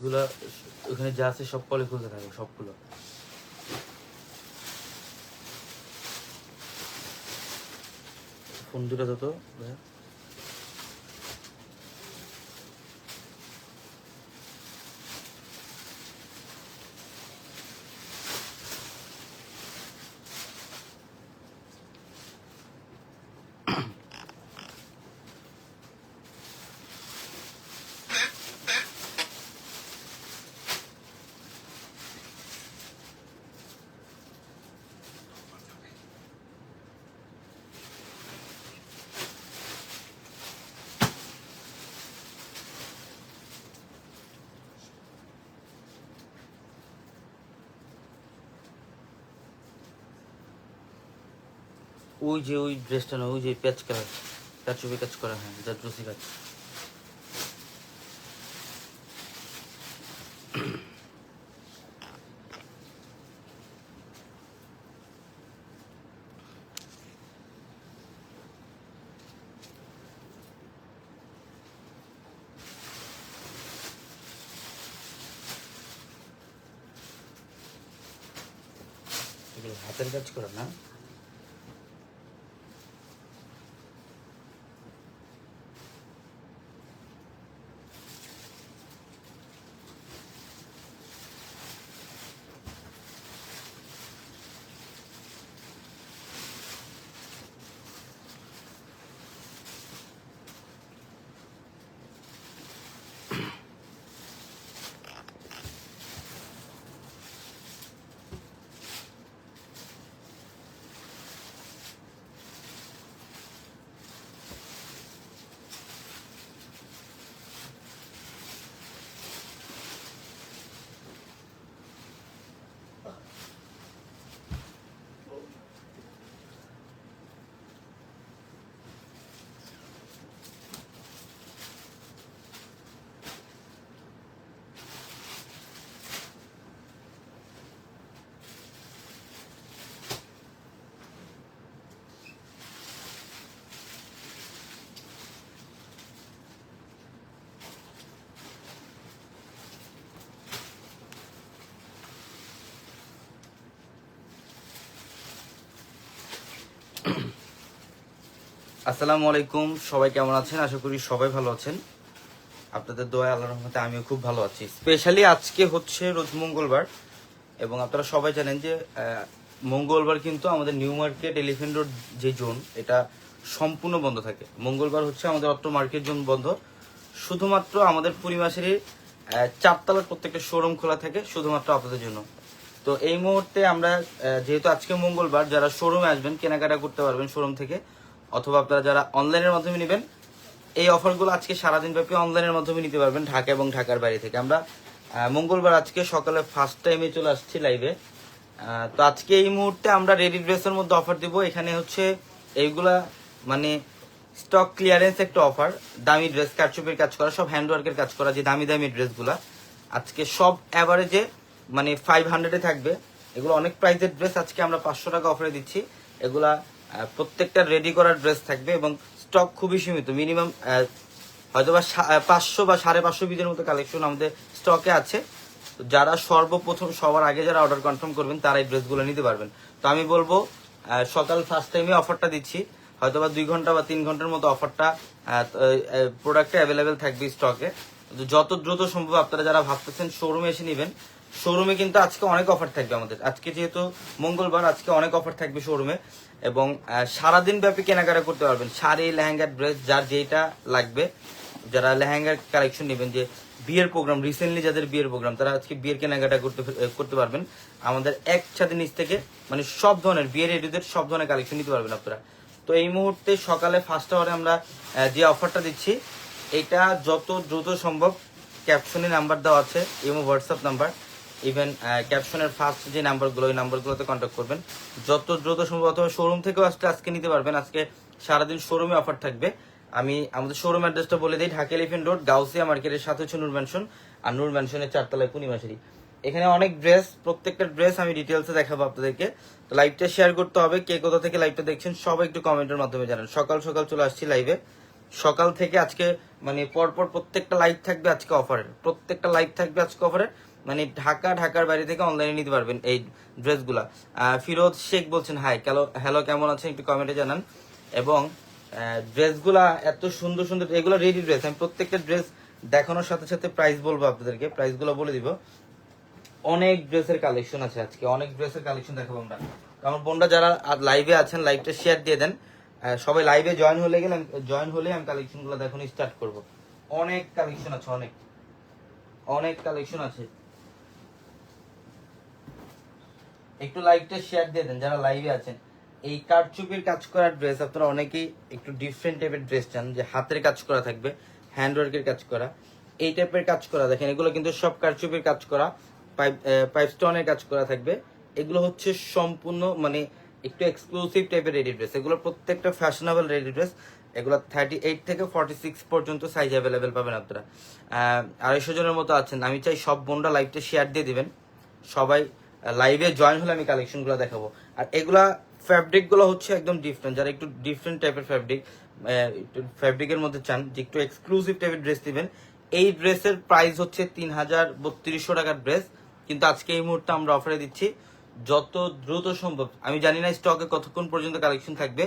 এগুলো ওখানে যা আছে সব কলে খুলতে থাকে সবগুলো। ফোন দুটা তো ভাইয়া। ওই যে ওই ড্রেসটা না, ওই যে প্যাচ কালার তার ছবি কাজ করা হ্যাঁ যার ড্রেসি কাজ। এগুলো হাতের কাজ করা না? আসসালামু আলাইকুম, সবাই কেমন আছেন? আশা করি সবাই ভালো আছেন। আপনাদের দোয়া আল্লাহ রহমতে আমিও খুব ভালো আছি। স্পেশালি আজকে হচ্ছে রোজ মঙ্গলবার এবং আপনারা সবাই জানেন যে মঙ্গলবার কিন্তু আমাদের নিউ মার্কেট এলিফেন্ট রোড যে জোন, এটা সম্পূর্ণ বন্ধ থাকে। মঙ্গলবার হচ্ছে আমাদের অত্র মার্কেট জোন বন্ধ। শুধুমাত্র আমাদের পরিমাসেরই চারতলার প্রত্যেকটা শোরুম খোলা থাকে, শুধুমাত্র আপনাদের জন্য। তো এই মুহূর্তে আমরা যেহেতু আজকে মঙ্গলবার, যারা শোরুমে আসবেন, কেনাকাটা করতে পারবেন শোরুম থেকে অথবা আপনারা যারা অনলাইনের মাধ্যমে নেবেন, এই অফারগুলো আজকে সারাদিন ব্যাপী অনলাইনের মাধ্যমে নিতে পারবেন ঢাকা এবং ঢাকার বাইরে থেকে। আমরা মঙ্গলবার আজকে সকালে ফার্স্ট টাইমে চলে আসছি লাইভে তো আজকে এই মুহূর্তে আমরা রেডি ড্রেসের মধ্যে অফার দিব। এখানে হচ্ছে এইগুলা মানে স্টক ক্লিয়ারেন্স একটা অফার দামি ড্রেস কারচুপির কাজ করা, সব হ্যান্ডওয়ার্কের কাজ করা, যে দামি দামি ড্রেসগুলা আজকে সব অ্যাভারেজে মানে ফাইভ হান্ড্রেডে থাকবে। এগুলো অনেক প্রাইসের ড্রেস আজকে আমরা পাঁচশো টাকা অফারে দিচ্ছি। এগুলা প্রত্যেকটা রেডি করার ড্রেস থাকবে এবং স্টক খুবই সীমিত মিনিমাম হয়তো বা পাঁচশো বা সাড়ে পাঁচশো পিসের মতো কালেকশন আমাদের স্টকে আছে। যারা সর্বপ্রথম সবার আগে যারা অর্ডার কনফার্ম করবেন তারা এই ড্রেসগুলো নিতে পারবেন। তো আমি বলব সকাল ফার্স্ট টাইমে অফারটা দিচ্ছি। হয়তো বা দুই ঘণ্টা বা তিন ঘণ্টার মতো অফারটা প্রোডাক্টে অ্যাভেলেবেল থাকবে স্টকে যত দ্রুত সম্ভব আপনারা যারা ভাবতেছেন শোরুমে এসে নেবেন শোরুমে কিন্তু আজকে অনেক অফার থাকবে আমাদের। আজকে যেহেতু মঙ্গলবার, আজকে অনেক অফার থাকবে শোরুমে এবং সারাদিন ব্যাপী কেনাকাটা করতে পারবেন। শাড়ি লেহেঙ্গা ড্রেস যার যেটা লাগবে, যারা লেহেঙ্গার কালেকশন নেবেন, যে বিয়ের প্রোগ্রাম রিসেন্টলি যাদের বিয়ের প্রোগ্রাম তারা আজকে বিয়ের কেনাকাটা করতে করতে পারবেন। আমাদের একসাথে নিচ থেকে মানে সব ধরনের, বিয়ের এডুদের সব ধরনের কালেকশন নিতে পারবেন আপনারা। তো এই মুহূর্তে সকালে ফার্স্ট আওয়ারে আমরা যে অফারটা দিচ্ছি, এটা যত দ্রুত সম্ভব ক্যাপশনে নাম্বার দেওয়া আছে এবং হোয়াটসঅ্যাপ নাম্বার ইভেন ক্যাপশনের ফার্স্ট যে নাম্বারগুলো ওই নাম্বারগুলোতে কন্ট্যাক্ট করবেন। যত দ্রুত সম্ভব, অথবা শোরুম থেকেও আসতে আজকে নিতে পারবেন। আজকে সারাদিন শোরুমে অফার থাকবে। আমি আমাদের শোরুম অ্যাড্রেসটা বলে দিই, ঢাকা এলিফেন্ট রোড গাউসিয়া মার্কেটের সাথে হচ্ছে নূর ম্যানশন আর নূর ম্যানশনের চারতলায় পূর্ণিমাশারি এখানে অনেক ড্রেস প্রত্যেকটা ড্রেস আমি ডিটেলসে দেখাবো আপনাদেরকে। তো লাইভটা শেয়ার করতে হবে। কে কোথা থেকে লাইভটা দেখছেন, সবাই একটু কমেন্টের মাধ্যমে জানান। সকাল সকাল চলে আসছি লাইভে সকাল থেকে আজকে মানে পরপর প্রত্যেকটা লাইভ থাকবে আজকে অফারের প্রত্যেকটা লাইভ থাকবে আজকে অফারের মানে ঢাকা, ঢাকার বাইরে থেকে অনলাইনে নিতে পারবেন এই ড্রেসগুলা। ফিরোজ শেখ বলছেন হাই হ্যালো হ্যালো কেমন আছেন? একটু কমেন্টে জানান। এবং ড্রেসগুলা এত সুন্দর সুন্দর, এগুলো রেডি ড্রেস আমি প্রত্যেকটা ড্রেস দেখানোর সাথে সাথে প্রাইস বলব আপনাদেরকে। প্রাইসগুলো বলে দিব। অনেক ড্রেসের কালেকশন আছে আজকে। অনেক ড্রেসের কালেকশন দেখাবো আমরা। আমার বোনরা যারা লাইভে আছেন লাইভটা শেয়ার দিয়ে দেন। সবাই লাইভে জয়েন হলে গেলে জয়েন হলে আমি কালেকশনগুলো দেখানো স্টার্ট করব। অনেক কালেকশন আছে, অনেক। অনেক কালেকশন আছে। একটু লাইভটা শেয়ার দিয়ে দেন, যারা লাইভে আছেন। এই কারচুপির কাজ করা ড্রেস আপনারা অনেকেই একটু ডিফারেন্ট টাইপের ড্রেস চান, যে হাতের কাজ করা থাকবে হ্যান্ডওয়ার্কের কাজ করা। এই টাইপের কাজ করা, দেখেন, এগুলো কিন্তু সব কারচুপির কাজ করা পাইপ পাইপ স্টোনের কাজ করা থাকবে। এগুলো হচ্ছে সম্পূর্ণ মানে একটু এক্সক্লুসিভ টাইপের রেডি ড্রেস এগুলো প্রত্যেকটা ফ্যাশনেবল রেডি ড্রেস এগুলো থার্টি এইট থেকে ফর্টি সিক্স পর্যন্ত সাইজ অ্যাভেলেবেল পাবেন আপনারা। আড়াইশো জনের মতো আছেন। আমি চাই সব বোনরা লাইভটা শেয়ার দিয়ে দিবেন। সবাই লাইভে জয়েন হলে আমি কালেকশনগুলো দেখাবো। আর এগুলা ফ্যাব্রিকগুলো হচ্ছে একদম ডিফারেন্ট যারা একটু ডিফারেন্ট টাইপের ফ্যাব্রিক ফ্যাব্রিকের মধ্যে চান, যে একটু এক্সক্লুসিভ টাইপের ড্রেস দিবেন এই ড্রেসের প্রাইস হচ্ছে তিন হাজার বত্রিশশো টাকার ড্রেস কিন্তু আজকে এই মুহূর্তে আমরা অফারে দিচ্ছি যত দ্রুত সম্ভব। আমি জানি না স্টকে কতক্ষণ পর্যন্ত কালেকশন থাকবে।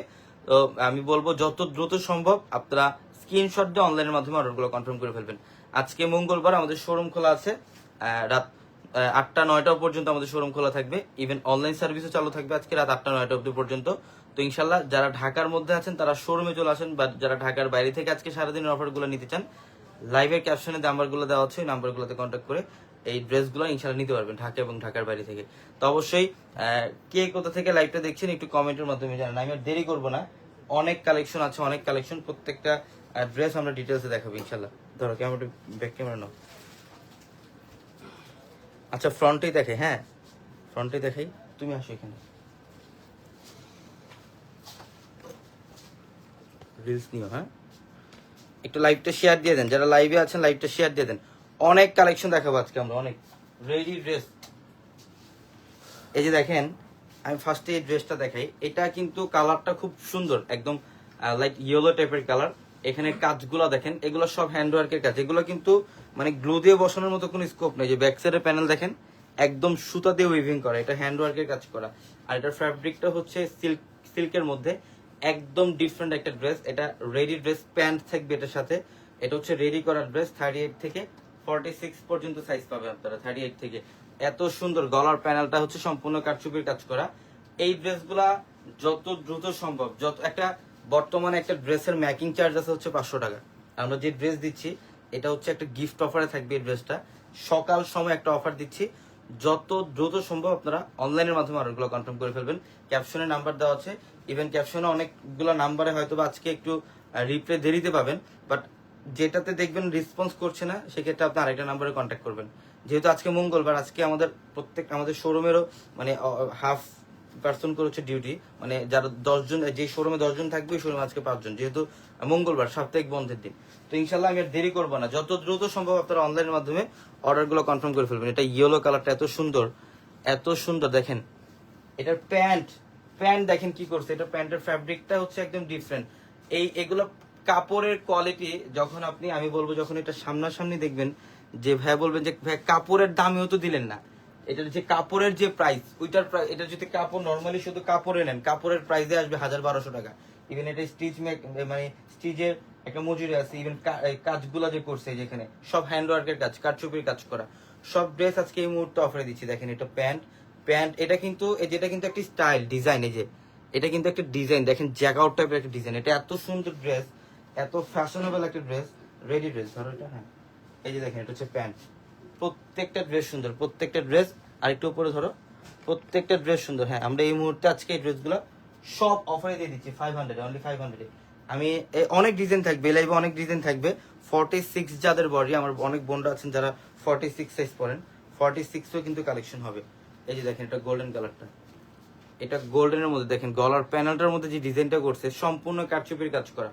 তো আমি বলব যত দ্রুত সম্ভব আপনারা স্ক্রিনশট দিয়ে অনলাইনের মাধ্যমে অর্ডারগুলো কনফার্ম করে ফেলবেন। আজকে মঙ্গলবার আমাদের শোরুম খোলা আছে রাত আটটা, নয়টা পর্যন্ত আমাদের শোরুম খোলা থাকবে। ইভেন অনলাইন সার্ভিসও চালু থাকবে আজকে রাত আটটা, নয়টা অবধি পর্যন্ত। তো ইনশাল্লাহ যারা ঢাকার মধ্যে আছেন, তারা শোরুমে চলে আসেন, বা যারা ঢাকার বাইরে থেকে আজকে সারাদিনের অফারগুলো নিতে চান লাইভের ক্যাপশনে নাম্বারগুলো দেওয়া হচ্ছে নাম্বারগুলোতে কন্ট্যাক্ট করে এই ড্রেসগুলো ইনশাল্লাহ নিতে পারবেন ঢাকা এবং ঢাকার বাইরে থেকে। তো অবশ্যই কে কোথা থেকে লাইভটা দেখছেন একটু কমেন্টের মাধ্যমে জানান। আমি আর দেরি করব না। অনেক কালেকশন আছে, অনেক কালেকশন প্রত্যেকটা ড্রেস আমরা ডিটেলসে দেখাবো ইনশাল্লাহ ধরো ক্যামেরা ব্যাক ক্যামেরা নাও। আচ্ছা ফ্রন্টেই দেখে হ্যাঁ? ফ্রন্টে দেখাই। তুমি আসো এখানে। রিলস নিও হ্যাঁ? একটু লাইভটা শেয়ার দিয়ে দেন। যারা লাইভে আছেন লাইভটা শেয়ার দিয়ে দেন। অনেক কালেকশন দেখাবো আজকে আমরা, অনেক। রেডি ড্রেস এই যে দেখেন, আমি ফার্স্টে এই ড্রেসটা দেখাই। এটা কিন্তু কালারটা খুব সুন্দর, একদম লাইক ইয়েলো টাইপের কালার এখানে কাজগুলো দেখেন, এগুলো সব হ্যান্ডওয়ার্কের কাজ। এগুলো কিন্তু মানে গ্লো দিয়ে বসানোর মতো কোনো স্কোপ নেই। যে ব্যাক সাইডের প্যানেল দেখেন, একদম সুতা দিয়ে উইভিং করা। এটা হ্যান্ড হ্যান্ডওয়ার্কের কাজ করা। আর এটার ফ্যাব্রিকটা হচ্ছে সিল্ক সিল্কের মধ্যে একদম ডিফারেন্ট একটা ড্রেস এটা রেডি ড্রেস প্যান্ট থাকবে এটার সাথে। এটা হচ্ছে রেডি করা ড্রেস থার্টি এইট থেকে ফর্টি সিক্স পর্যন্ত সাইজ পাবে আপনারা থার্টি এইট থেকে। এত সুন্দর গলার প্যানেলটা হচ্ছে সম্পূর্ণ কারচুপির কাজ করা। এই ড্রেসগুলা যত দ্রুত সম্ভব, যত একটা বর্তমানে একটা ড্রেসের ম্যাকিং চার্জ আছে হচ্ছে পাঁচশো টাকা। আমরা যে ড্রেস দিচ্ছি এটা হচ্ছে একটা গিফট অফারে থাকবে এই ড্রেসটা সকাল সময় একটা অফার দিচ্ছি। যত দ্রুত সম্ভব আপনারা অনলাইনের মাধ্যমে অর্ডারগুলো কনফার্ম করে ফেলবেন। ক্যাপশনে নাম্বার দেওয়া আছে। ইভেন ক্যাপশনে অনেকগুলো নাম্বারে হয়তো আজকে একটু রিপ্লে দেরিতে পাবেন। বাট যেটাতে দেখবেন রেসপন্স করছে না, সেক্ষেত্রে আপনি আরেকটা নাম্বারে কন্ট্যাক্ট করবেন। যেহেতু আজকে মঙ্গলবার, আজকে আমাদের প্রত্যেক, আমাদের শোরুমেরও মানে হাফ পার্সন হচ্ছে ডিউটি মানে যারা দশজন যে শোরুমে দশজন থাকবে ওই শোরুমে আজকে পাঁচজন যেহেতু মঙ্গলবার, সাপ্তাহিক বন্ধের দিন। তো ইনশাল্লাহ আমি আর দেরি করব না। যত দ্রুত সম্ভব আপনারা অনলাইনের মাধ্যমে অর্ডারগুলো কনফার্ম করে ফেলবেন। এটা ইয়েলো কালারটা এত সুন্দর এত সুন্দর, দেখেন। এটার প্যান্ট প্যান্ট দেখেন কি করছে। এটা প্যান্টের ফ্যাব্রিকটা হচ্ছে একদম ডিফারেন্ট এই, এগুলো কাপড়ের কোয়ালিটি যখন আপনি, আমি বলব যখন এটা সামনাসামনি দেখবেন, যে ভাই বলবেন যে, ভাই, কাপড়ের দামেও তো দিলেন না। এটার যে কাপড়ের যে প্রাইস ওইটার এটা যদি কাপড় নর্মালি শুধু কাপড়ে নেন, কাপড়ের প্রাইসে আসবে হাজার বারোশো টাকা। ইভেন এটা স্টিচ মানে স্টিচের একটা মজুরি আছে ইভেন কাজগুলো যে করছে যেখানে সব হ্যান্ডওয়ার্কের কাজ, কাঠচুপির কাজ করা। সব ড্রেস আজকে এই মুহূর্তে অফারে দিচ্ছি, দেখেন এটা প্যান্ট। প্যান্ট, এটা কিন্তু যেটা কিন্তু একটা স্টাইল ডিজাইন এই যে। এটা কিন্তু একটা ডিজাইন দেখেন জ্যাকআউট টাইপের একটা ডিজাইন এটা এত সুন্দর ড্রেস এত ফ্যাশনেবল একটা ড্রেস রেডি ড্রেস ধরো এটা হ্যাঁ। এই যে দেখেন, এটা হচ্ছে প্যান্ট। প্রত্যেকটা ড্রেস সুন্দর, প্রত্যেকটা ড্রেস আর একটু উপরে ধরো, প্রত্যেকটা ড্রেস সুন্দর। হ্যাঁ আমরা এই মুহূর্তে আজকে এই ড্রেসগুলো সব অফারে দিয়ে দিচ্ছি five hundred only five hundred আমি অনেক ডিজাইন থাকবে লাইভে অনেক ডিজাইন থাকবে। ফর্টি সিক্স যাদের বডি আমার অনেক বোনরা আছেন যারা ফর্টি সিক্স সাইজ পরেন ফর্টি সিক্সও কিন্তু কালেকশন হবে। এই যে দেখেন, এটা গোল্ডেন কালারটা এটা গোল্ডেনের মধ্যে দেখেন, গলার প্যানেলটার মধ্যে যে ডিজাইনটা করছে, সম্পূর্ণ কারচুপির কাজ করা।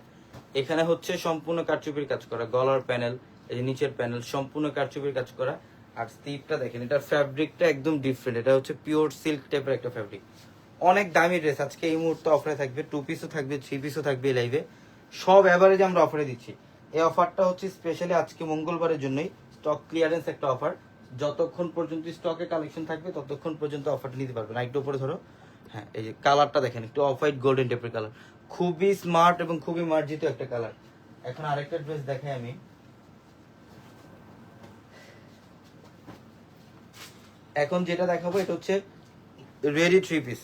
এখানে হচ্ছে সম্পূর্ণ কারচুপির কাজ করা, গলার প্যানেল এই নিচের প্যানেল সম্পূর্ণ কারচুপির কাজ করা। আর স্লিপটা দেখেন এটা ফ্যাব্রিকটা একদম ডিফারেন্ট এটা হচ্ছে পিওর সিল্ক টাইপের একটা ফ্যাব্রিক অনেক দামি ড্রেস আজকে এই মুহূর্তে অফারে থাকবে টু পিসও থাকবে থ্রি পিসও থাকবে লাইভে সব অ্যাভারেজ আমরা অফারে দিচ্ছি। এই অফারটা হচ্ছে স্পেশালি আজকে মঙ্গলবারের জন্যই স্টক ক্লিয়ারেন্স একটা অফার যতক্ষণ পর্যন্ত স্টকে কালেকশন থাকবে, ততক্ষণ পর্যন্ত অফারটা নিতে পারবেন একটু উপরে ধরো। হ্যাঁ এই যে কালারটা দেখেন, একটু অফ হোয়াইট গোল্ডেন টাইপের কালার খুবই স্মার্ট এবং খুবই মার্জিত একটা কালার এখন আরেকটা ড্রেস দেখাই আমি। এখন যেটা দেখাবো, এটা হচ্ছে রেডি থ্রি পিস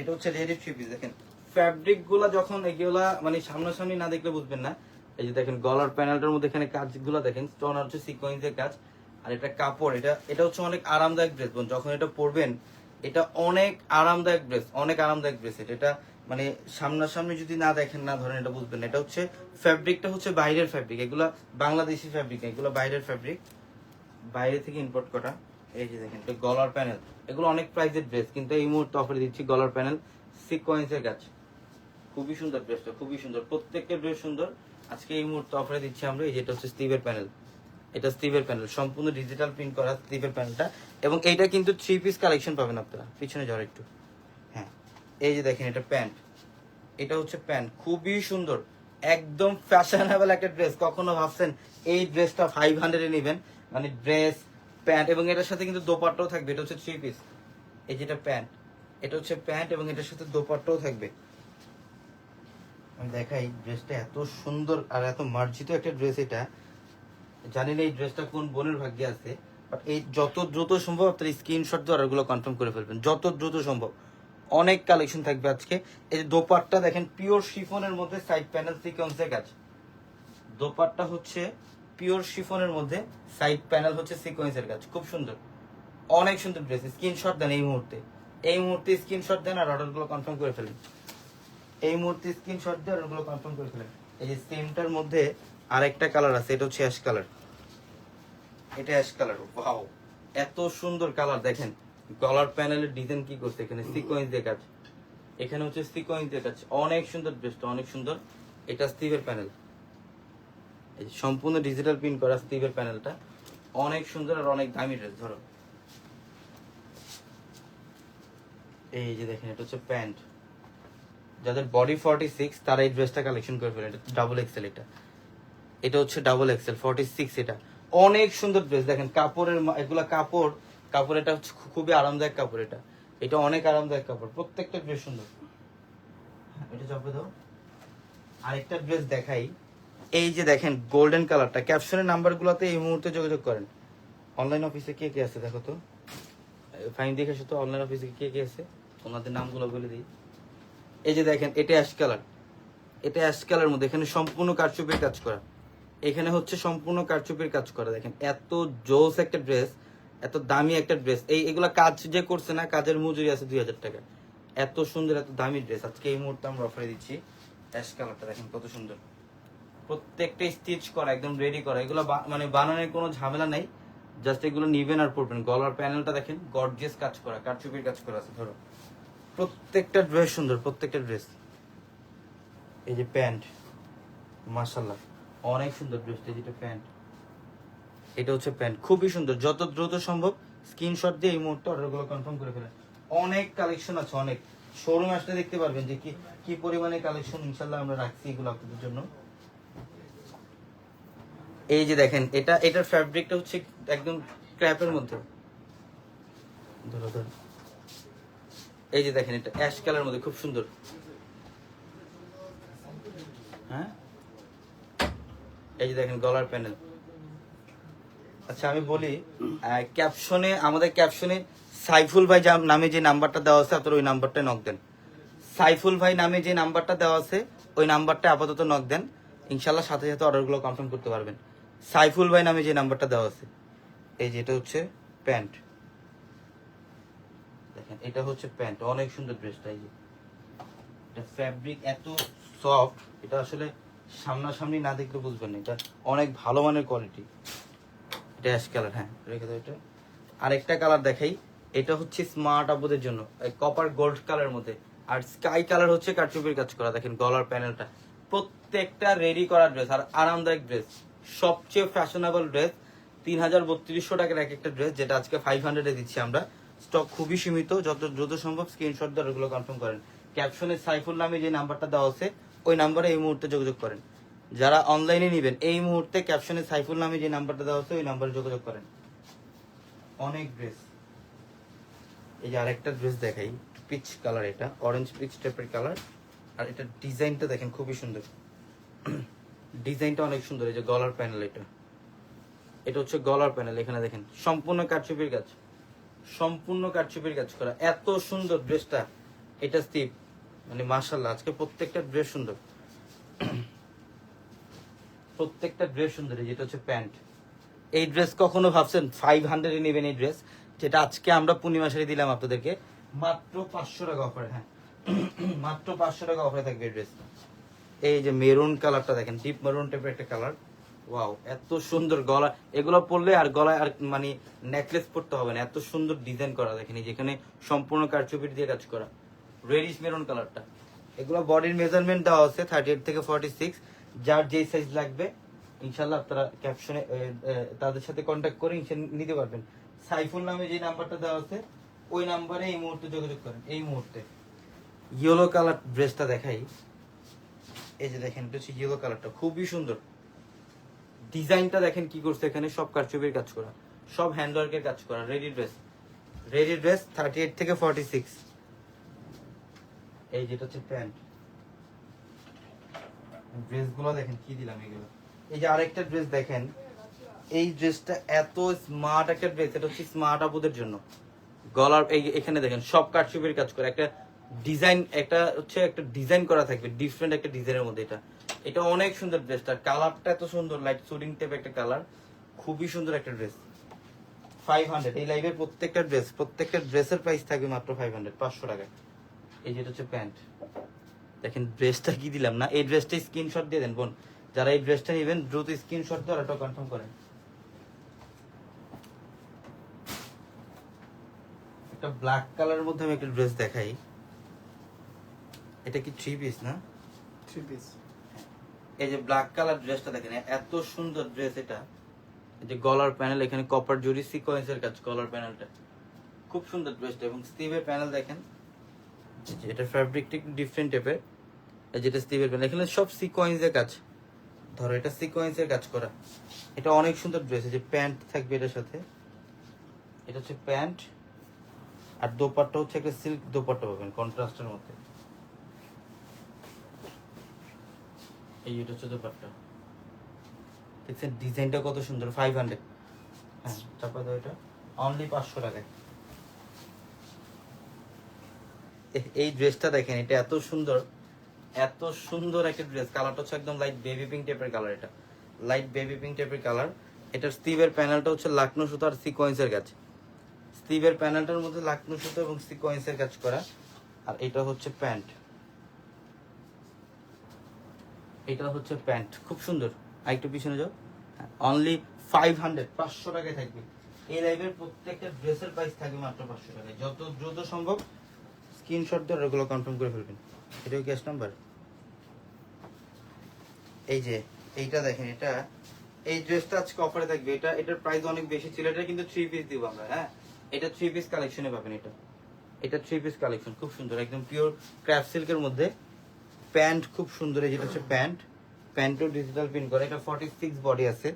এটা হচ্ছে রেডি থ্রি পিস দেখেন। ফ্যাব্রিকগুলা যখন এগুলা মানে সামনাসামনি না দেখলে বুঝবেন না। এই যে দেখেন, গলার প্যানেলটার মধ্যে এখানে কাজগুলো দেখেন, স্টোন হচ্ছে সিকোয়েন্সের কাজ, আর এটা কাপড়, এটা এটা হচ্ছে অনেক আরামদায়ক ড্রেস বোন, যখন এটা পরবেন, এটা অনেক আরামদায়ক ড্রেস অনেক আরামদায়ক ড্রেস এটা। মানে সামনাসামনি যদি না দেখেন, না ধরেন, এটা বুঝবেন এটা হচ্ছে ফ্যাব্রিকটা হচ্ছে বাইরের ফ্যাব্রিক, এগুলা বাংলাদেশি ফ্যাব্রিক, এগুলো বাইরের ফ্যাব্রিক। বাইরে থেকে ইম্পোর্ট করা। এই যে দেখেন, এটা গলার প্যানেল এগুলো অনেক প্রাইসের ড্রেস কিন্তু এই অফারে দিচ্ছি গলার প্যানেল খুবই সুন্দর ড্রেসটা খুবই সুন্দর ড্রেস সুন্দর। আজকে এই অফারে দিচ্ছি আমরা এই যেটা হচ্ছে প্যানেল এটা প্যানেল সম্পূর্ণ ডিজিটাল প্রিন্ট করা প্যানেলটা এবং এইটা কিন্তু থ্রি পিস কালেকশন পাবেন আপনারা। পিছনে যাওয়ার একটু। হ্যাঁ এই যে দেখেন, এটা প্যান্ট এটা হচ্ছে প্যান্ট খুবই সুন্দর। একদম ফ্যাশনেবল একটা ড্রেস কখনো ভাবছেন এই ড্রেসটা ফাইভ হান্ড্রেডে নেবেন? মানে ড্রেস প্যান্ট এবং এটার সাথে কিন্তু দোপাট্টাও থাকবে। এটা হচ্ছে থ্রি পিস এই যেটা প্যান্ট, এটা হচ্ছে প্যান্ট এবং এটার সাথে দোপাট্টাও থাকবে। আমি দেখাই ড্রেসটা এত সুন্দর আর এত মার্জিত একটা ড্রেস এটা। জানি না এই ড্রেসটা কোন বোনের ভাগ্যে আছে বাট এই যত দ্রুত সম্ভব আপনার স্ক্রিনশট দিয়ে অর্ডারগুলো কনফার্ম করে ফেলবেন। যত দ্রুত সম্ভব। অনেক কালেকশন থাকবে আজকে। এই যে দোপাট্টা দেখেন পিওর শিফনের মধ্যে সাইড প্যানেল সিকোয়েন্সের কাজ। দোপাট্টা হচ্ছে পিওর শিফনের মধ্যে সাইড প্যানেল হচ্ছে সিকোয়েন্সের কাজ। খুব সুন্দর। অনেক সুন্দর ড্রেস। স্ক্রিনশট দেন এই মুহূর্তে। এই মুহূর্তে স্ক্রিনশট দেন আর অর্ডারগুলো কনফার্ম করে ফেলেন। এই মুহূর্তে স্ক্রিনশট দিয়ে অর্ডারগুলো কনফার্ম করে ফেলেন। এই যে সেমটার মধ্যে আরেকটা কালার আছে, এটা হচ্ছে অ্যাশ কালার। এটা অ্যাশ কালার। ওয়াও! এত সুন্দর কালার, দেখেন। গলার প্যানেলের ডিজাইন কি করছে এখানে? সিকোয়েন্স দিয়ে কাজ। এখানে হচ্ছে সিকোয়েন্স দিয়ে কাজ। অনেক সুন্দর ড্রেসটা, অনেক সুন্দর। এটা স্টিভের প্যানেল। এই সম্পূর্ণ ডিজিটাল প্রিন্ট করা স্টিভের প্যানেলটা অনেক সুন্দর আর অনেক দামি ড্রেস ধরো। এই যে দেখেন এটা হচ্ছে প্যান্ট। যাদের বডি ফর্টি সিক্স তারা এই ড্রেসটা কালেকশন করে ফেলেন এটা ডাবল এক্সেল এটা। এটা হচ্ছে ডাবল এক্সেল ফর্টি সিক্স এটা। অনেক সুন্দর ড্রেস দেখেন কাপড়ের এগুলা কাপড় কাপড় এটা হচ্ছে খুবই আরামদায়ক কাপড় এটা। এটা অনেক আরামদায়ক কাপড় প্রত্যেকটা ড্রেস সুন্দর। হ্যাঁ, এটা চাপে দাও। আরেকটা ড্রেস দেখাই। এই যে দেখেন গোল্ডেন কালারটা ক্যাপশনের নাম্বারগুলোতে এই মুহূর্তে যোগাযোগ করেন। অনলাইন অফিসে কে কে আছে দেখো তো? ফাইন দেখে তো অনলাইন অফিসে কে কে আছে? ওনাদের নামগুলো বলে দিই। এই যে দেখেন, এটা অ্যাশ কালার এটা অ্যাশ কালার মধ্যে এখানে সম্পূর্ণ কারচুপির কাজ করা। এখানে হচ্ছে সম্পূর্ণ কারচুপির কাজ করা। দেখেন, এত জোস একটা ড্রেস এত দামি একটা ড্রেস এই, এগুলা কাজ যে করছে না, কাজের মজুরি আছে দুই হাজার টাকা। এত সুন্দর, এত দামি ড্রেস আজকে এই মুহূর্তে আমরা অফারে দিচ্ছি অ্যাশ কালারটা দেখেন কত সুন্দর। প্রত্যেকটা স্টিচ করা, একদম রেডি করা। এগুলো মানে বানানোর কোনো ঝামেলা নাই। জাস্ট এগুলো নিবেন আর পড়বেন গলার প্যানেলটা দেখেন গর্জিয়াস কাজ করা, কারচুপির কাজ করা আছে, ধরো। প্রত্যেকটা ড্রেস সুন্দর, প্রত্যেকটা ড্রেস এই যে প্যান্ট মাশাল্লাহ অনেক সুন্দর ড্রেসটা যেটা প্যান্ট। এটা হচ্ছে প্যান্ট, খুবই সুন্দর। যত দ্রুত সম্ভব স্ক্রিনশট দিয়ে এই মুহূর্তে অর্ডারগুলো কনফার্ম করে ফেলেন। অনেক কালেকশন আছে, অনেক। শোরুম আসলে দেখতে পারবেন যে কি কি পরিমাণে কালেকশন ইনশাল্লাহ আমরা রাখছি এগুলো আপনাদের জন্য। এই যে দেখেন, এটা, এটার ফ্যাব্রিকটা হচ্ছে একদম ক্র্যাপের মধ্যে। এই যে দেখেন, এটা অ্যাশ কালার মধ্যে, খুব সুন্দর। হ্যাঁ? এই যে দেখেন, গলার প্যানেল আচ্ছা আমি বলি ক্যাপশনে আমাদের ক্যাপশনে সাইফুল ভাই নামে যে নাম্বারটা দেওয়া আছে, আপনারা ওই নাম্বারটা নক দেন। সাইফুল ভাই নামে যে নাম্বারটা দেওয়া আছে, ওই নাম্বারটা আপাতত নক দেন। ইনশাল্লাহ সাথে সাথে অর্ডারগুলো কনফার্ম করতে পারবেন। সাইফুল ভাই নামে যে নাম্বারটা দেওয়া আছে, এই যে এটা হচ্ছে প্যান্ট। দেখেন, এটা হচ্ছে প্যান্ট, অনেক সুন্দর ড্রেসটা, এই যে। এটা ফ্যাব্রিক এত সফট, এটা আসলে সামনাসামনি না দেখলে বুঝবেন না, এটা অনেক ভালো মানের কোয়ালিটি। অ্যাশ কালার হ্যাঁ রেখে দাও এটা। আরেকটা কালার দেখাই, এটা হচ্ছে স্মার্ট আপুদের জন্য কপার গোল্ড কালার মধ্যে। আর স্কাই কালার হচ্ছে কারচুপির কাজ করা, দেখেন গলার প্যানেলটা। প্রত্যেকটা রেডি করা ড্রেস, আর আরামদায়ক ড্রেস। সবচেয়ে ফ্যাশনেবল ড্রেস তিন হাজার বত্রিশশো টাকার এক একটা ড্রেস যেটা আজকে ফাইভ হান্ড্রেডে দিচ্ছি আমরা। স্টক খুবই সীমিত, যত দ্রুত সম্ভব স্ক্রিনশট দিয়ে ওগুলো কনফার্ম করেন। ক্যাপশনে সাইফুল নামে যে নাম্বারটা দেওয়া আছে, ওই নাম্বারে এই মুহূর্তে যোগাযোগ করেন। যারা অনলাইনে নেবেন, এই মুহূর্তে ক্যাপশনে সাইফুল নামে যে নাম্বারটা দেওয়া হচ্ছে ওই নাম্বারে যোগাযোগ করেন। অনেক ড্রেস এই যে আরেকটা ড্রেস দেখাই পিচ কালার এটা অরেঞ্জ পিচ টাইপের কালার আর এটা ডিজাইনটা দেখেন খুবই সুন্দর। ডিজাইনটা অনেক সুন্দর, এই যে গলার প্যানেল এটা। এটা হচ্ছে গলার প্যানেল, এখানে দেখেন, সম্পূর্ণ কারচুপির কাজ। সম্পূর্ণ কারচুপির কাজ করা। এত সুন্দর ড্রেসটা। এটা স্টিপ মানে মার্শাল্লাহ আজকে প্রত্যেকটা ড্রেস সুন্দর। প্রত্যেকটা ড্রেস সুন্দর যেটা হচ্ছে প্যান্ট। এই ড্রেস কখনো ভাবছেন ফাইভ হান্ড্রেডে নেবেন এই ড্রেস? যেটা আজকে আমরা পূর্ণিমা দিলাম আপনাদেরকে। মাত্র পাঁচশো টাকা অফারে হ্যাঁ। মাত্র পাঁচশো টাকা অফারে থাকবে এই ড্রেস এই যে মেরুন কালারটা দেখেন ডিপ মেরুন টাইপের একটা কালার। ওয়াও, এত সুন্দর গলা। এগুলো পরলে আর গলায় আর মানে নেকলেস পরতে হবে না, এত সুন্দর ডিজাইন করা দেখেন যেখানে সম্পূর্ণ কারচুপির দিয়ে কাজ করা। রেডিশ মেরুন কালারটা। এগুলো বডির মেজারমেন্ট দেওয়া আছে থার্টি এইট থেকে ফর্টি সিক্স যার যেই সাইজ লাগবে ইনশাল্লাহ আপনারা ক্যাপশনে তাদের সাথে কন্ট্যাক্ট করে নিতে পারবেন। সাইফুল নামে যে নাম্বারটা দেওয়া আছে, ওই নাম্বারে এই মুহূর্তে যোগাযোগ করেন, এই মুহূর্তে। ইয়েলো কালার ড্রেসটা দেখাই। এই যে দেখেন, এটা হচ্ছে ইয়েলো কালারটা খুবই সুন্দর। ডিজাইনটা দেখেন কি করছে এখানে, সব কারচুপির কাজ করা, সব হ্যান্ডওয়ার্কের কাজ করা ready dress ready dress thirty eight থেকে ফর্টি সিক্স এই যেটা হচ্ছে প্যান্ট ড্রেসগুলো দেখেন, কি দিলাম এগুলো? এই যে আরেকটা ড্রেস দেখেন, এই ড্রেসটা এত স্মার্ট একটা ড্রেস এটা হচ্ছে স্মার্ট আপুদের জন্য। গলার, এই এখানে দেখেন, সব কাটছবির কাজ করে, একটা ডিজাইন একটা হচ্ছে একটা ডিজাইন করা থাকবে ডিফারেন্ট একটা ডিজাইনের মধ্যে এটা। এটা অনেক সুন্দর ড্রেসটা কালারটা এত সুন্দর লাইট শুটিং টাইপ একটা কালার খুবই সুন্দর একটা ড্রেস ফাইভ হান্ড্রেড এই লাইভের প্রত্যেকটা ড্রেস প্রত্যেকটা ড্রেসের প্রাইস থাকবে মাত্র ফাইভ হান্ড্রেড পাঁচশো টাকায় এই যেটা হচ্ছে প্যান্ট দেখেন ড্রেসটা কি দিলাম না? এই ড্রেসটা স্ক্রিনশট দিয়ে দেন, বোন। যারা এই ড্রেসটা নেবেন, দ্রুত স্ক্রিনশট দিয়ে অর্ডারটা কনফার্ম করেন একটা ব্ল্যাক কালারের মধ্যে আমি একটা ড্রেস দেখাই। এটা কি থ্রি পিস না? থ্রি পিস এই যে ব্ল্যাক কালার ড্রেসটা দেখেন এত সুন্দর ড্রেস এটা। এই যে গলার প্যানেল এখানে কপার জরি সিকোয়েন্সের কাজ গলার প্যানেলটা খুব সুন্দর ড্রেসটা এবং স্টিভের প্যানেল দেখেন। যে এটা ফ্যাব্রিকটা ডিফারেন্ট টাইপের এই যেটা স্টিভের প্যানেল এখানে সব সিকোয়েন্সের কাজ। ধরো এটা সিকোয়েন্সের কাজ করা। এটা অনেক সুন্দর ড্রেস যে প্যান্ট থাকবে এটার সাথে। এটা হচ্ছে প্যান্ট আর দোপাট্টা হচ্ছে একটা সিল্ক দোপাট্টা পাবেন কন্ট্রাস্টের মধ্যে। এই এটা হচ্ছে দোপাট্টা দেখছেন ডিজাইনটা কত সুন্দর ফাইভ হান্ড্রেড হ্যাঁ। চাপা দাও এটা অনলি পাঁচশো টাকায়। এই ড্রেসটা দেখেন এটা এত সুন্দর এত সুন্দর একটা ড্রেস কালারটা হচ্ছে একদম লাইট বেবি পিঙ্ক টাইপের কালার এটা। লাইট বেবি পিঙ্ক টাইপের কালার এটার স্টিভের প্যানেলটা হচ্ছে লাকনো সুতো আর সিকোয়েন্সের কাজ। স্টিভের প্যানেলটার মধ্যে লাকনো সুতো এবং সিকোয়েন্সের কাজ করা। আর এটা হচ্ছে প্যান্ট। এটা হচ্ছে প্যান্ট। খুব সুন্দর। আরেকটু পিছনে যাও। অনলি ফাইভ হান্ড্রেড পাঁচশো টাকায় থাকবে। এই লাইভের প্রত্যেকটা ড্রেসের প্রাইস থাকবে মাত্র পাঁচশো টাকায়। যত দ্রুত সম্ভব স্ক্রিনশট দিয়ে ওগুলো কনফার্ম করে ফেলবেন। এটাও ক্যাশ নাম্বার এই যে, এইটা দেখেন, এটা এই ড্রেসটা আজকে অফারে থাকবে। এটা, এটার প্রাইস অনেক বেশি ছিল। এটা কিন্তু থ্রি পিস দিব আমরা হ্যাঁ? এটা থ্রি পিস কালেকশনে পাবেন এটা। এটা থ্রি পিস কালেকশন খুব সুন্দর। একদম পিওর ক্র্যাফট সিল্কের মধ্যে প্যান্ট খুব সুন্দর এই যেটা হচ্ছে প্যান্ট। প্যান্টও ডিজিটাল প্রিন্ট করে এটা ফর্টি সিক্স বডি আছে।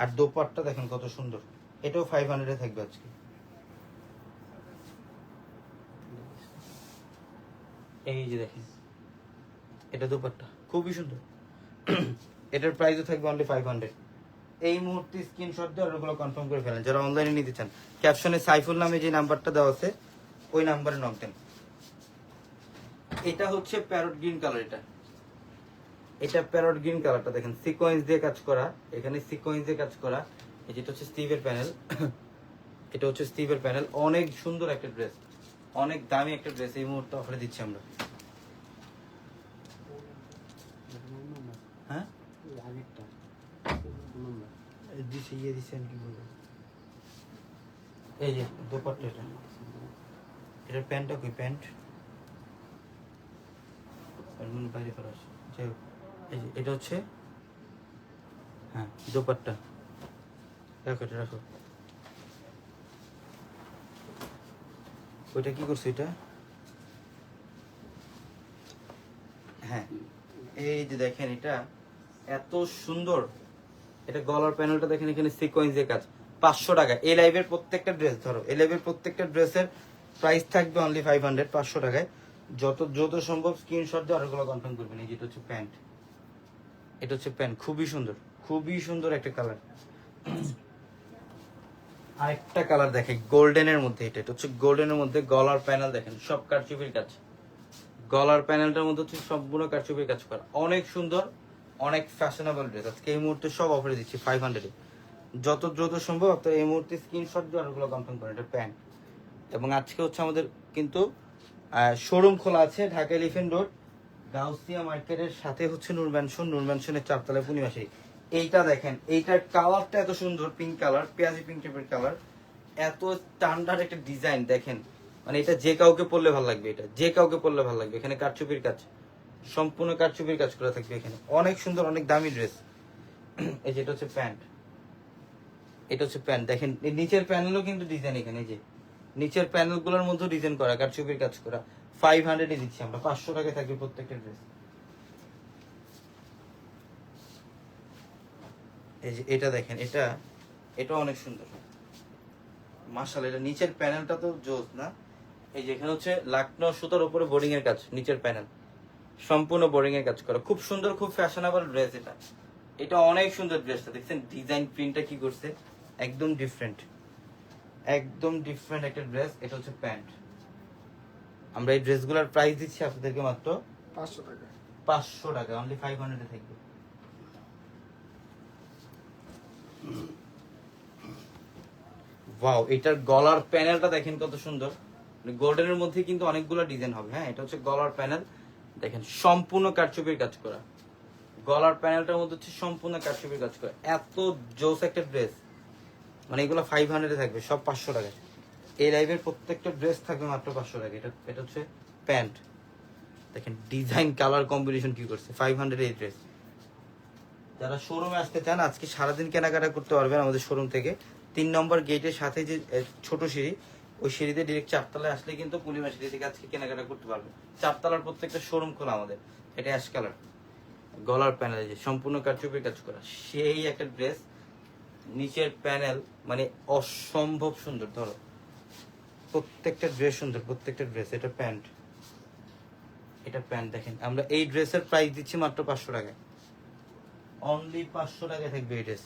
আর দোপাট্টা দেখেন কত সুন্দর। এটাও ফাইভ হান্ড্রেডে থাকবে আজকে। এই যে দেখেন এটা দোপাট্টা। খুবই সুন্দর। এটার প্রাইসও থাকবে অনলি ফাইভ হান্ড্রেড এই মুহূর্তে স্ক্রিনশট দিয়ে ওগুলো কনফার্ম করে ফেলেন। যারা অনলাইনে নিতে চান ক্যাপশনে সাইফুল নামে যে নাম্বারটা দেওয়া আছে ওই নাম্বারে নক দেন। এটা হচ্ছে প্যারট গ্রিন কালার এটা। এটা প্যারট গ্রিন কালারটা দেখেন সিকোয়েন্স দিয়ে কাজ করা, এখানে সিকোয়েন্স দিয়ে কাজ করা, এই যেটা হচ্ছে স্টিভের প্যানেল এটা হচ্ছে স্টিভের প্যানেল অনেক সুন্দর একটা ড্রেস অনেক দামি একটা ড্রেস এই মুহূর্তে অফারে দিচ্ছি আমরা। হ্যাঁ? ইয়ে কি বলব? এই যে, দোপাট্টা এটা। এটার প্যান্টটা কই, প্যান্ট? প্যান্ট বাইরে আছে যাই যে এটা হচ্ছে হ্যাঁ দোপাট্টা। রাখো এটা, রাখো। ওইটা কি করছ এটা? হ্যাঁ এই যে দেখেন এটা, এত সুন্দর। এটা গলার প্যানেলটা দেখেন এখানে সিকোয়েন্সের কাজ। পাঁচশো টাকা। এই লাইভের প্রত্যেকটা ড্রেস ধরো। এই লাইভের প্রত্যেকটা ড্রেসের প্রাইস থাকবে অনলি ফাইভ হান্ড্রেড পাঁচশো টাকায়। যত দ্রুত সম্ভব স্ক্রিনশট দিয়ে আরগুলো কনফার্ম করবেন। এই যেটা হচ্ছে প্যান্ট এটা হচ্ছে প্যান্ট খুবই সুন্দর। খুবই সুন্দর একটা কালার আরেকটা কালার দেখে গোল্ডেনের মধ্যে এটা। এটা হচ্ছে গোল্ডেনের মধ্যে গলার প্যানেল দেখেন, সব কারচুপির কাজ। গলার প্যানেলটার মধ্যে হচ্ছে সম্পূর্ণ কারচুপির কাজ করা। অনেক সুন্দর, অনেক ফ্যাশনেবল ড্রেস আজকে এই মুহূর্তে সব অফারে দিচ্ছি ফাইভ হান্ড্রেডে যত দ্রুত সম্ভব আপনারা এই মুহূর্তে স্ক্রিনশট দিয়ে অর্ডারগুলো কনফার্ম করেন, এটা প্যান্ট এবং আজকে হচ্ছে আমাদের কিন্তু শোরুম খোলা আছে, ঢাকা এলিফেন্ট রোড গাউসিয়া মার্কেটের সাথে হচ্ছে নূর ম্যানশন নূর ম্যানশনের চারতলায় পূর্ণিমাসী এইটা দেখেন, এইটার কালারটা এত সুন্দর পিঙ্ক কালার পেঁয়াজি পিঙ্ক টাইপের কালার এত স্ট্যান্ডার্ড একটা ডিজাইন দেখেন। মানে এটা যে কাউকে পরলে ভালো লাগবে এটা, যে কাউকে পরলে ভালো লাগবে, এখানে কারচুপির কাজ। সম্পূর্ণ কারচুপির কাজ করা থাকবে এখানে। অনেক সুন্দর, অনেক দামি ড্রেস এই যেটা হচ্ছে প্যান্ট। এটা হচ্ছে প্যান্ট, দেখেন নিচের প্যানেলও কিন্তু ডিজাইন এখানে যে। নিচের প্যানেলগুলোর মধ্যে ডিজাইন করা কারচুপির কাজ করা। ফাইভ হান্ড্রেডে দিচ্ছি আমরা, পাঁচশো টাকা থাকবে প্রত্যেকটা ড্রেস এই যে এটা দেখেন, এটা এটা অনেক সুন্দর। মার্শাল এটা নিচের প্যানেলটা তো জোস না? এই যে এখানে হচ্ছে লাকনো সুতার উপরে বোর্ডিং এর কাজ, নিচের প্যানেল। সম্পূর্ণ বোর্ডিং এর কাজ করা। খুব সুন্দর, খুব ফ্যাশনেবল ড্রেস এটা। এটা অনেক সুন্দর ড্রেসটা দেখছেন? ডিজাইন প্রিন্টটা কি করছে? একদম ডিফারেন্ট একদম ডিফারেন্ট একটা ড্রেস এটা হচ্ছে প্যান্ট আমরা এই ড্রেসগুলোর প্রাইস দিচ্ছি আপনাদেরকে মাত্র পাঁচশো টাকা। পাঁচশো টাকা অনলি ফাইভ হান্ড্রেডে থাকবে। ওয়াও এটার গলার প্যানেলটা দেখেন কত সুন্দর। গোল্ডেনের মধ্যে কিন্তু অনেকগুলো ডিজাইন হবে হ্যাঁ? এটা হচ্ছে গলার প্যানেল দেখেন সম্পূর্ণ কারচুপির কাজ করা। গলার প্যানেলটার মধ্যে হচ্ছে সম্পূর্ণ কারচুপির কাজ করা। এত জোস একটা ড্রেস মানে এগুলো ফাইভ হান্ড্রেডে থাকবে, সব পাঁচশো টাকা এই লাইভের প্রত্যেকটা ড্রেস থাকবে মাত্র পাঁচশো টাকা এটা এটা হচ্ছে প্যান্ট। দেখেন ডিজাইন কালার কম্বিনেশন কি করছে? ফাইভ হান্ড্রেড এই ড্রেস যারা শোরুমে আসতে চান, আজকে সারাদিন কেনাকাটা করতে পারবেন আমাদের শোরুম থেকে। তিন নম্বর গেটের সাথে যে ছোট সিঁড়ি, ওই সিঁড়িতে ডিরেক্ট চারতলায় আসলে কিন্তু পূর্ণিমা সিঁড়ি থেকে আজকে কেনাকাটা করতে পারবেন। চারতলার প্রত্যেকটা শোরুম খোলা আমাদের। এটা অ্যাশ কালার গলার প্যানেল যে, সম্পূর্ণ কারচুপির কাজ করা। সেই একটা ড্রেস নিচের প্যানেল মানে অসম্ভব সুন্দর, ধরো। প্রত্যেকটা ড্রেস সুন্দর, প্রত্যেকটা ড্রেস এটা প্যান্ট। এটা প্যান্ট দেখেন, আমরা এই ড্রেসের প্রাইস দিচ্ছি মাত্র পাঁচশো টাকায়। অনলি পাঁচশো টাকায় থাকবে এই ড্রেস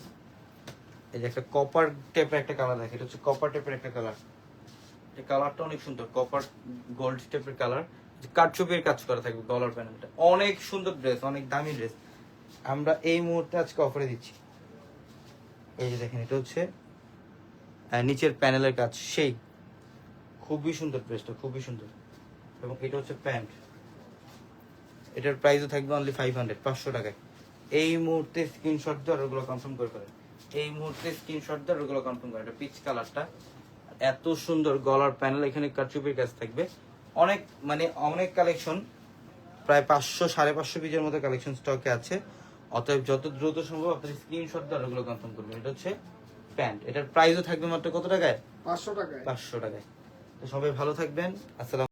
এই যে একটা কপার টাইপের একটা কালার দেখে এটা হচ্ছে কপার টাইপের একটা কালার এই কালারটা অনেক সুন্দর কপার গোল্ড টাইপের কালার কারচুপির কাজ করা থাকবে গলার প্যানেলটা অনেক সুন্দর ড্রেস অনেক দামি ড্রেস আমরা এই মুহূর্তে আজকে অফারে দিচ্ছি। এই যে দেখেন, এটা হচ্ছে নিচের প্যানেলের কাজ। সেই, খুবই সুন্দর প্রেসটা খুবই সুন্দর। এবং এটা হচ্ছে প্যান্ট। এটার প্রাইসও থাকবে অনলি ফাইভ হান্ড্রেড পাঁচশো টাকায়। এই মুহূর্তে স্ক্রিনশট দিয়ে ওগুলো কনফার্ম করে ফেলেন। এই মুহূর্তে স্ক্রিনশট দিয়ে ওগুলো কনফার্ম করে। এটা পিচ কালারটা এত সুন্দর গলার প্যানেল, এখানে কারচুপির কাজ থাকবে। অনেক মানে অনেক কালেকশন প্রায় পাঁচশো, সাড়ে পাঁচশো পিসের মতো কালেকশন স্টকে আছে। অতএব যত দ্রুত সম্ভব আপনার স্ক্রিনশট দিয়ে ওগুলো কনফার্ম করবেন। এটা হচ্ছে প্যান্ট। এটার প্রাইসও থাকবে মাত্র কত টাকায়? পাঁচশো টাকায়। পাঁচশো টাকায়। তো সবাই ভালো থাকবেন। আসসালাম